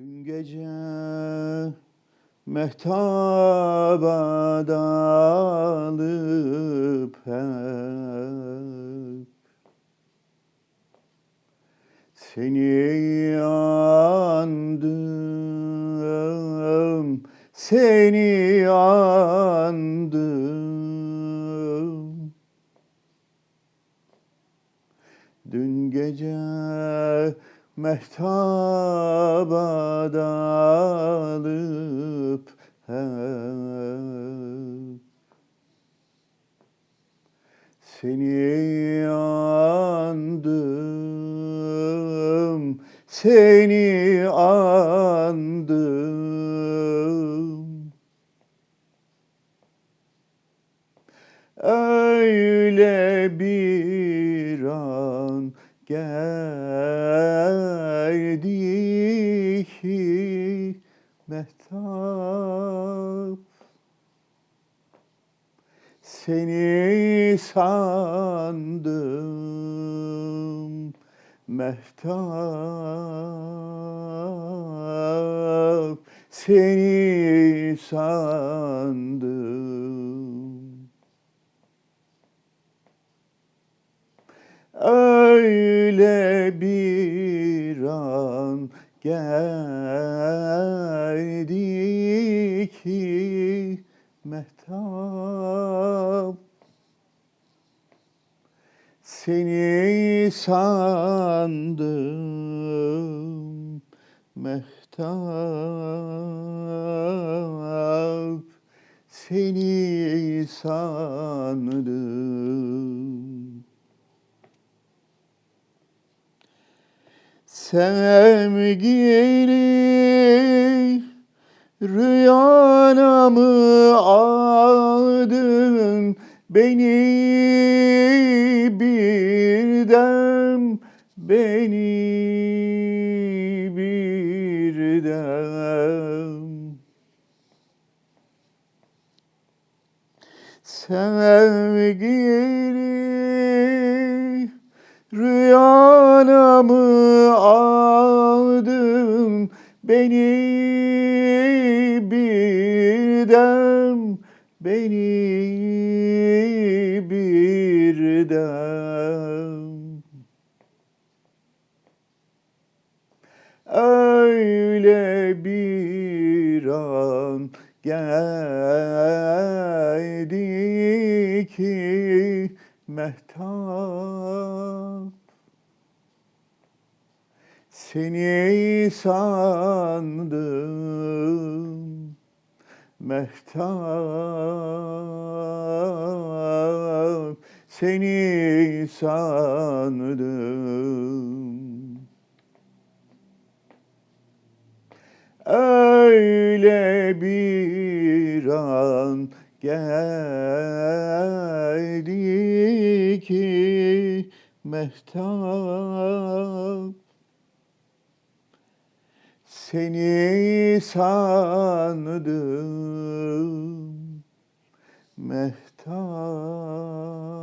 Dün gece mehtaba dalıp hep Seni andım, seni andım. Dün gece mehtaba dalıp hep Seni andım, seni andım. Öyle bir an geldi mehtap. Seni sandım mehtap. Seni sandım. Öyle bir an geldi ki mehtap. Seni sandım mehtap. Seni sandım Sevgili rüyana mı aldın beni birden beni birden. Sevgili rüyana mı beni birden beni birden. Öyle bir an geldi ki mehtap Seni sandım mehtap Seni sandım. Öyle bir an geldi ki mehtap Seni sandım mehtap